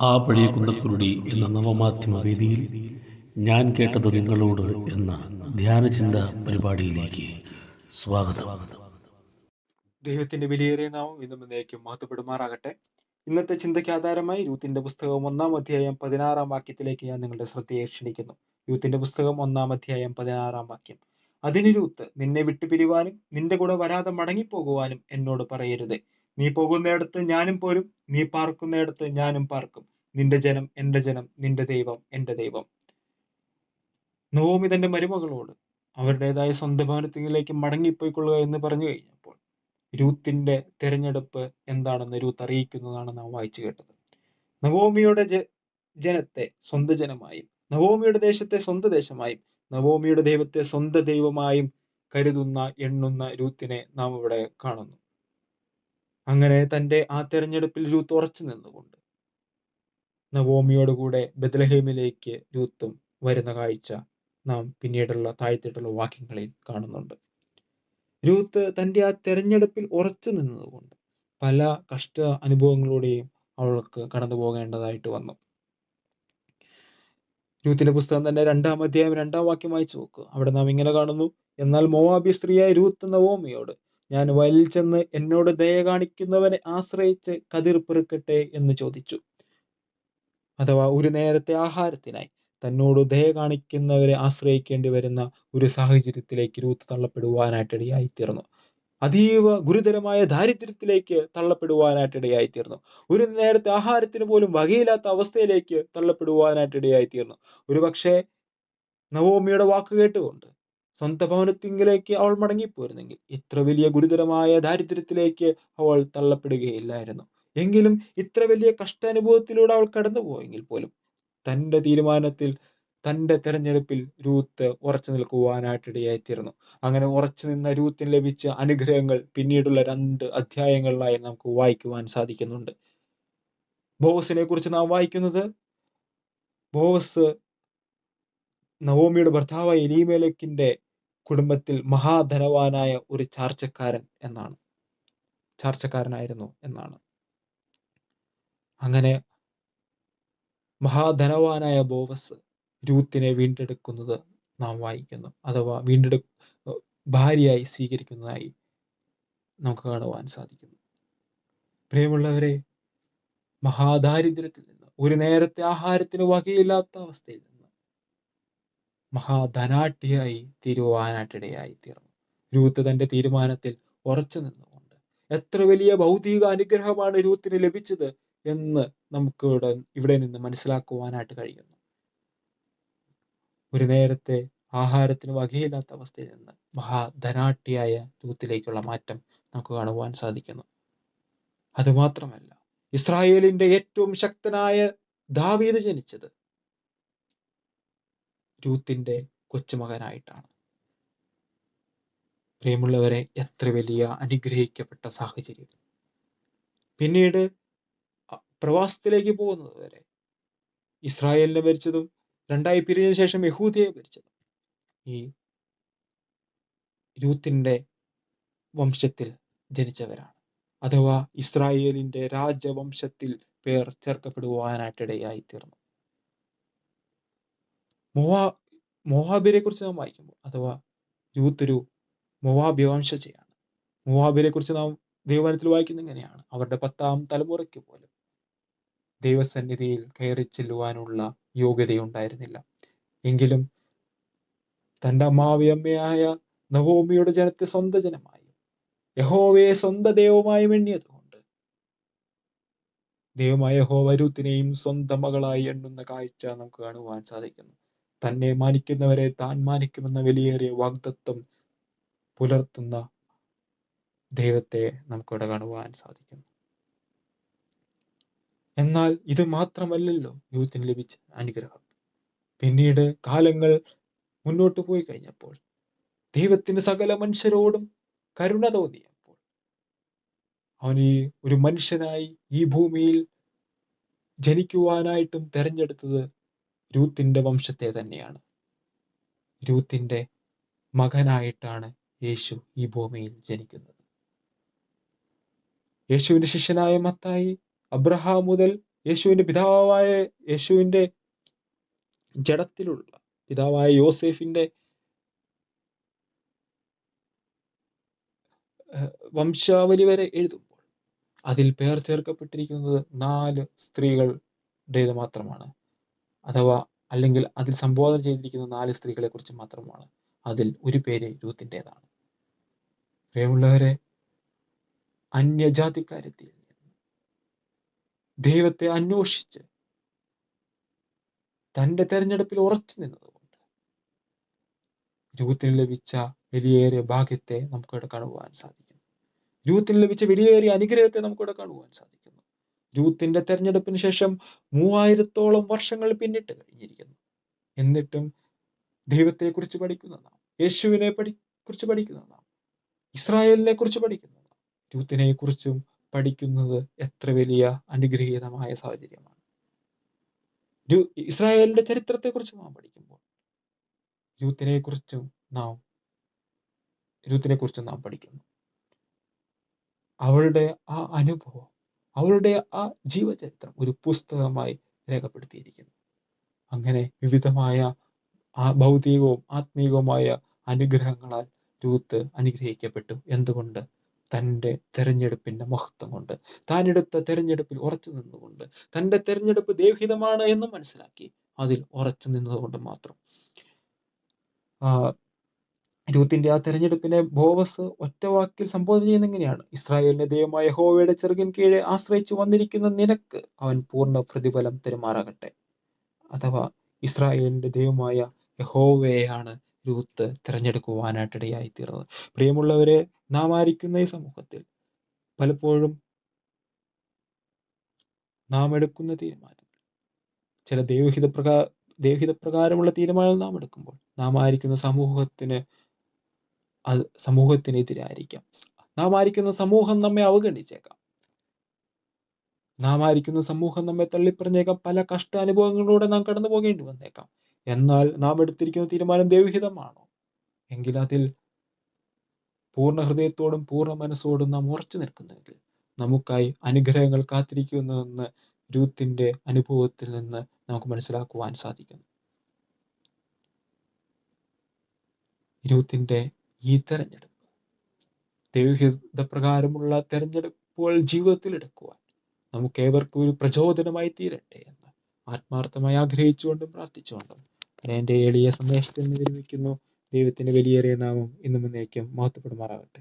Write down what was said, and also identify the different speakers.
Speaker 1: ആ പഴയ കുന്തക്കുരുടി എന്ന നവമാധ്യമ വേദിയിൽ ഞാൻ കേട്ടത് നിങ്ങളോട് എന്ന ധ്യാനചിന്ത പരിപാടിയിലേക്ക് സ്വാഗതം.
Speaker 2: ദൈവത്തിന്റെ വിലയേറിയ നാമം ഇന്നും എന്നേക്കും മഹത്വപ്പെടുമാറാകട്ടെ. ഇന്നത്തെ ചിന്തയ്ക്ക് ആധാരമായി രൂത്തിന്റെ പുസ്തകം ഒന്നാം അധ്യായം പതിനാറാം വാക്യത്തിലേക്ക് ഞാൻ നിങ്ങളുടെ ശ്രദ്ധയെ ക്ഷണിക്കുന്നു. യൂത്തിന്റെ പുസ്തകം ഒന്നാം അധ്യായം പതിനാറാം വാക്യം. അതിന് രൂത്ത് നിന്നെ വിട്ടുപിരിവാനും നിന്റെ കൂടെ വരാതെ മടങ്ങിപ്പോകുവാനും എന്നോട് പറയരുത്. നീ പോകുന്നിടത്ത് ഞാനും പോരും നീ പാർക്കുന്നിടത്ത് ഞാനും പാർക്കും. നിന്റെ ജനം എന്റെ ജനം നിന്റെ ദൈവം എന്റെ ദൈവം. നവോമി തന്റെ മരുമകളോട് അവരുടേതായ സ്വന്തം ഭവനത്തിലേക്ക് മടങ്ങിപ്പോയിക്കൊള്ളുക എന്ന് പറഞ്ഞു കഴിഞ്ഞപ്പോൾ രൂത്തിന്റെ തിരഞ്ഞെടുപ്പ് എന്താണെന്ന് രൂത്ത് അറിയിക്കുന്നതാണ് നാം വായിച്ചു കേട്ടത്. നവോമിയുടെ ജനത്തെ സ്വന്തം ജനമായും നവോമിയുടെ ദേശത്തെ സ്വന്തം ദേശമായും നവോമിയുടെ ദൈവത്തെ സ്വന്തം ദൈവമായും കരുതുന്ന എണ്ണുന്ന രൂത്തിനെ നാം ഇവിടെ കാണുന്നു. അങ്ങനെ തന്റെ ആ തെരഞ്ഞെടുപ്പിൽ രൂത്ത് ഉറച്ചു നിന്നുകൊണ്ട് നവോമിയോട് കൂടെ ബദലഹേമിലേക്ക് രൂത്തും വരുന്ന കാഴ്ച നാം പിന്നീടുള്ള താഴ്ത്തിട്ടുള്ള വാക്യങ്ങളിൽ കാണുന്നുണ്ട്. രൂത്ത് തന്റെ ആ തെരഞ്ഞെടുപ്പിൽ ഉറച്ചു നിന്നതുകൊണ്ട് പല കഷ്ട അനുഭവങ്ങളിലൂടെയും അവൾക്ക് കടന്നു പോകേണ്ടതായിട്ട് വന്നു. രൂത്തിന്റെ പുസ്തകം തന്നെ രണ്ടാം അധ്യായം രണ്ടാം വാക്യം വായിച്ചു നോക്കുക അവിടെ നാം ഇങ്ങനെ കാണുന്നു എന്നാൽ മോവാബി സ്ത്രീയായ രൂത്ത് നവോമിയോട് ഞാൻ വയലിൽ ചെന്ന് എന്നോട് ദയ കാണിക്കുന്നവനെ ആശ്രയിച്ച് കതിർ പെറുക്കട്ടെ എന്ന് ചോദിച്ചു. അഥവാ ഒരു നേരത്തെ ആഹാരത്തിനായി തന്നോട് ദയ കാണിക്കുന്നവരെ ആശ്രയിക്കേണ്ടി വരുന്ന ഒരു സാഹചര്യത്തിലേക്ക് രൂത്ത് തള്ളപ്പെടുവാനായിട്ട് ഇടയായിത്തീർന്നു അതീവ ഗുരുതരമായ ദാരിദ്ര്യത്തിലേക്ക് തള്ളപ്പെടുവാനായിട്ട് ഇടയായിത്തീർന്നു ഒരു നേരത്തെ ആഹാരത്തിന് പോലും വകയില്ലാത്ത അവസ്ഥയിലേക്ക് തള്ളപ്പെടുവാനായിട്ട് ഇടയായിത്തീർന്നു ഒരു പക്ഷേ നവോമിയുടെ വാക്ക് കേട്ടുകൊണ്ട് സ്വന്തം ഭവനത്തിങ്കിലേക്ക് അവൾ മടങ്ങിപ്പോയിരുന്നെങ്കിൽ ഇത്ര വലിയ ഗുരുതരമായ ദാരിദ്ര്യത്തിലേക്ക് അവൾ തള്ളപ്പെടുകയില്ലായിരുന്നു. എങ്കിലും ഇത്ര വലിയ കഷ്ടാനുഭവത്തിലൂടെ അവൾ കടന്നുപോയെങ്കിൽ പോലും തന്റെ തീരുമാനത്തിൽ തന്റെ തെരഞ്ഞെടുപ്പിൽ രൂത്ത് ഉറച്ചു നിൽക്കുവാനായിട്ട് ഇടയായിത്തീർന്നു അങ്ങനെ ഉറച്ചു നിന്ന രൂത്തിന് ലഭിച്ച അനുഗ്രഹങ്ങൾ പിന്നീടുള്ള രണ്ട് അധ്യായങ്ങളിലായി നമുക്ക് വായിക്കുവാൻ സാധിക്കുന്നുണ്ട്. ബോവസിനെ കുറിച്ച് നാം വായിക്കുന്നത് ബോവസ് നവോമിയുടെ ഭർത്താവായ എലീമേലക്കിന്റെ കുടുംബത്തിൽ മഹാധനവാനായ ഒരു ചാർച്ചക്കാരൻ എന്നാണ്. ചാർച്ചക്കാരനായിരുന്നു എന്നാണ്. അങ്ങനെ മഹാധനവാനായ ബോവസ് രൂത്തിനെ വീണ്ടെടുക്കുന്നത് നാം വായിക്കുന്നു. അഥവാ വീണ്ടെടു ഭാര്യയായി സ്വീകരിക്കുന്നതായി നമുക്ക് കാണുവാൻ സാധിക്കുന്നു. പ്രിയമുള്ളവരെ മഹാദാരിദ്ര്യത്തിൽ നിന്ന് ഒരു നേരത്തെ ആഹാരത്തിന് വകയില്ലാത്ത അവസ്ഥയിൽ നിന്ന് മഹാധനാട്ടിയായി തീരുവാനാട്ടിടയായി തീർന്നു രൂത്ത് തന്റെ തീരുമാനത്തിൽ ഉറച്ചു നിന്നുകൊണ്ട് എത്ര വലിയ ഭൗതിക അനുഗ്രഹമാണ് രൂത്തിന് ലഭിച്ചത് എന്ന് നമുക്ക് ഇവിടെ ഇവിടെ നിന്ന് മനസ്സിലാക്കുവാനായിട്ട് കഴിയുന്നു. ഒരു നേരത്തെ ആഹാരത്തിന് വകയില്ലാത്ത അവസ്ഥയിൽ നിന്ന് മഹാധനാട്ടിയായ തൂത്തിലേക്കുള്ള മാറ്റം നമുക്ക് കാണുവാൻ സാധിക്കുന്നു. അതുമാത്രമല്ല ഇസ്രായേലിന്റെ ഏറ്റവും ശക്തനായ ദാവീദ് ജനിച്ചത് രൂത്തിന്റെ കൊച്ചുമകനായിട്ടാണ്. പ്രിയമുള്ളവരെ എത്ര വലിയ അനുഗ്രഹിക്കപ്പെട്ട സാഹചര്യം. പിന്നീട് പ്രവാസത്തിലേക്ക് പോകുന്നത് വരെ ഇസ്രായേലിനെ ഭരിച്ചതും രണ്ടായി പിരിഞ്ഞതിന് ശേഷം യഹൂദിയെ ഭരിച്ചത്. ഈ രൂത്തിന്റെ വംശത്തിൽ ജനിച്ചവരാണ്. അഥവാ ഇസ്രായേലിന്റെ രാജവംശത്തിൽ പേർ ചേർക്കപ്പെടുവാനായിട്ടിടയായി തീർന്നു മോവാ മൊവാബിനെ കുറിച്ച് നാം വായിക്കുമ്പോൾ അഥവാ യൂത്ത് ഒരു മൊവാബി വംശജയാണ്. മൊവാബിനെ കുറിച്ച് നാം ദൈവവനത്തിൽ വായിക്കുന്നത് ഇങ്ങനെയാണ്. അവരുടെ പത്താം തലമുറയ്ക്ക് പോലും ദൈവസന്നിധിയിൽ കയറി ചെല്ലുവാനുള്ള യോഗ്യതയുണ്ടായിരുന്നില്ല. എങ്കിലും തന്റെ അമ്മാവിയമ്മയായ നവോമിയുടെ ജനത്തെ സ്വന്തം ജനമായി യഹോവയെ സ്വന്തം ദൈവമായി എണ്ണിയതുകൊണ്ട് ദൈവമായ യഹോവ രൂത്തിനെയും സ്വന്തം മകളായി എണ്ണുന്ന കാഴ്ച നമുക്ക് കാണുവാൻ സാധിക്കുന്നു. തന്നെ മാനിക്കുന്നവരെ താൻ മാനിക്കുമെന്ന വലിയേറിയ വാഗ്ദത്വം പുലർത്തുന്ന ദൈവത്തെ നമുക്കിവിടെ കാണുവാൻ സാധിക്കുന്നു. എന്നാൽ ഇത് മാത്രമല്ലല്ലോ യൂത്തിന് ലഭിച്ച അനുഗ്രഹം. പിന്നീട് കാലങ്ങൾ മുന്നോട്ട് പോയി കഴിഞ്ഞപ്പോൾ ദൈവത്തിന് സകല മനുഷ്യരോടും കരുണ തോന്നിയപ്പോൾ അവൻ ഈ ഒരു മനുഷ്യനായി ഈ ഭൂമിയിൽ ജനിക്കുവാനായിട്ടും തെരഞ്ഞെടുത്തത് രൂത്തിന്റെ വംശത്തെ തന്നെയാണ്. രൂത്തിന്റെ മകനായിട്ടാണ് യേശു ഈ ഭൂമിയിൽ ജനിക്കുന്നത്. യേശുവിന്റെ ശിഷ്യനായ മത്തായി അബ്രഹാം മുതൽ യേശുവിന്റെ പിതാവായ യേശുവിന്റെ ജഡത്തിലുള്ള പിതാവായ യോസേഫിന്റെ വംശാവലി വരെ എഴുതുമ്പോൾ അതിൽ പേർ ചേർക്കപ്പെട്ടിരിക്കുന്നത് നാല് സ്ത്രീകളുടേത് മാത്രമാണ്. അഥവാ അല്ലെങ്കിൽ അതിൽ സംബോധന ചെയ്തിരിക്കുന്ന നാല് സ്ത്രീകളെ കുറിച്ച് മാത്രമാണ് അതിൽ ഒരു പേര് രൂത്തിന്റെതാണ് പ്രിയമുള്ളവരെ അന്യജാതിക്കാരത്തിൽ നിന്ന് ദൈവത്തെ അന്വേഷിച്ച് തന്റെ തെരഞ്ഞെടുപ്പിൽ ഉറച്ചു നിന്നതുകൊണ്ട് രൂത്തിന് ലഭിച്ച വലിയേറിയ ഭാഗ്യത്തെ നമുക്കിവിടെ കാണുവാൻ സാധിക്കും രൂത്തിന് ലഭിച്ച വലിയേറിയ അനുഗ്രഹത്തെ നമുക്കിവിടെ കാണുവാൻ സാധിക്കുന്നു. രൂത്തിന്റെ തെരഞ്ഞെടുപ്പിന് ശേഷം മൂവായിരത്തോളം വർഷങ്ങൾ പിന്നിട്ട് കഴിഞ്ഞിരിക്കുന്നു. എന്നിട്ടും ദൈവത്തെക്കുറിച്ച് പഠിക്കുന്ന നാം യേശുവിനെ പഠി കുറിച്ച് പഠിക്കുന്ന നാം ഇസ്രായേലിനെ കുറിച്ച് പഠിക്കുന്ന നാം രൂത്തിനെ കുറിച്ചും പഠിക്കുന്നത് എത്ര വലിയ അനുഗ്രഹീതമായ സാഹചര്യമാണ്. ഒരു ഇസ്രായേലിന്റെ ചരിത്രത്തെക്കുറിച്ച് നാം പഠിക്കുമ്പോൾ രൂത്തിനെ കുറിച്ചും നാം രൂത്തിനെ കുറിച്ചും നാം പഠിക്കുന്നു. അവളുടെ ആ അനുഭവം അവളുടെ ആ ജീവചരിത്രം ഒരു പുസ്തകമായി രേഖപ്പെടുത്തിയിരിക്കുന്നു. അങ്ങനെ വിവിധമായ ഭൗതികവും ആത്മീയവുമായ അനുഗ്രഹങ്ങളാൽ രൂത്ത് അനുഗ്രഹിക്കപ്പെട്ടു. എന്തുകൊണ്ട്? തന്റെ തെരഞ്ഞെടുപ്പിന്റെ മഹത്വം കൊണ്ട് താൻ എടുത്ത തെരഞ്ഞെടുപ്പിൽ ഉറച്ചു നിന്നുകൊണ്ട് തന്റെ തെരഞ്ഞെടുപ്പ് ദൈവഹിതമാണ് എന്ന് മനസ്സിലാക്കി അതിൽ ഉറച്ചു നിന്നതുകൊണ്ട് മാത്രം. ആ രൂത്തിന്റെ ആ തെരഞ്ഞെടുപ്പിനെ ബോവസ് ഒറ്റവാക്കിൽ സംബോധന ചെയ്യുന്ന എങ്ങനെയാണ്? ഇസ്രായേലിന്റെ ദൈവമായ ഹോവയുടെ ചെറുകിൻ കീഴെ ആശ്രയിച്ചു വന്നിരിക്കുന്ന നിനക്ക് അവൻ പൂർണ പ്രതിഫലം തെരുമാറാകട്ടെ. അഥവാ ഇസ്രായേലിന്റെ ദൈവമായ യഹോവയെയാണ് രൂത്ത് തിരഞ്ഞെടുക്കുവാനായിട്ടിടയായി തീർന്നത് പ്രിയമുള്ളവരെ നാം ആയിരിക്കുന്ന ഈ സമൂഹത്തിൽ പലപ്പോഴും നാം എടുക്കുന്ന തീരുമാനങ്ങൾ ചില ദൈവഹിത പ്രകാ ദൈവഹിത പ്രകാരമുള്ള തീരുമാനങ്ങൾ നാം എടുക്കുമ്പോൾ നാം ആയിരിക്കുന്ന സമൂഹത്തിന് അത് സമൂഹത്തിനെതിരായിരിക്കാം നാം ആയിരിക്കുന്ന സമൂഹം നമ്മെ അവഗണിച്ചേക്കാം. നാം ആയിരിക്കുന്ന സമൂഹം നമ്മെ തള്ളിപ്പറഞ്ഞേക്കാം. പല കഷ്ടാനുഭവങ്ങളിലൂടെ നാം കടന്നു പോകേണ്ടി വന്നേക്കാം. എന്നാൽ നാം എടുത്തിരിക്കുന്ന തീരുമാനം ദൈവഹിതമാണോ? എങ്കിൽ അതിൽ പൂർണ ഹൃദയത്തോടും പൂർണ മനസ്സോടും നാം ഉറച്ചു നിൽക്കുന്നെങ്കിൽ നമുക്കായി അനുഗ്രഹങ്ങൾ കാത്തിരിക്കുന്നുവെന്ന് രൂത്തിന്റെ അനുഭവത്തിൽ നിന്ന് നമുക്ക് മനസ്സിലാക്കുവാൻ സാധിക്കുന്നു. രൂത്തിന്റെ ഈ തെരഞ്ഞെടുപ്പ് ദൈവഹിത പ്രകാരമുള്ള തെരഞ്ഞെടുപ്പുകൾ ജീവിതത്തിൽ എടുക്കുവാൻ നമുക്ക് ഏവർക്കും ഒരു പ്രചോദനമായി തീരട്ടെ എന്ന് ആത്മാർത്ഥമായി ആഗ്രഹിച്ചുകൊണ്ടും പ്രാർത്ഥിച്ചുകൊണ്ടും ഞാൻ എന്റെ എളിയ സന്ദേശത്തിൽ നിന്ന് വിരമിക്കുന്നു. ദൈവത്തിന്റെ വലിയേറിയ നാമം ഇന്നും എന്നേക്കും മഹത്വപ്പെടുമാറാകട്ടെ.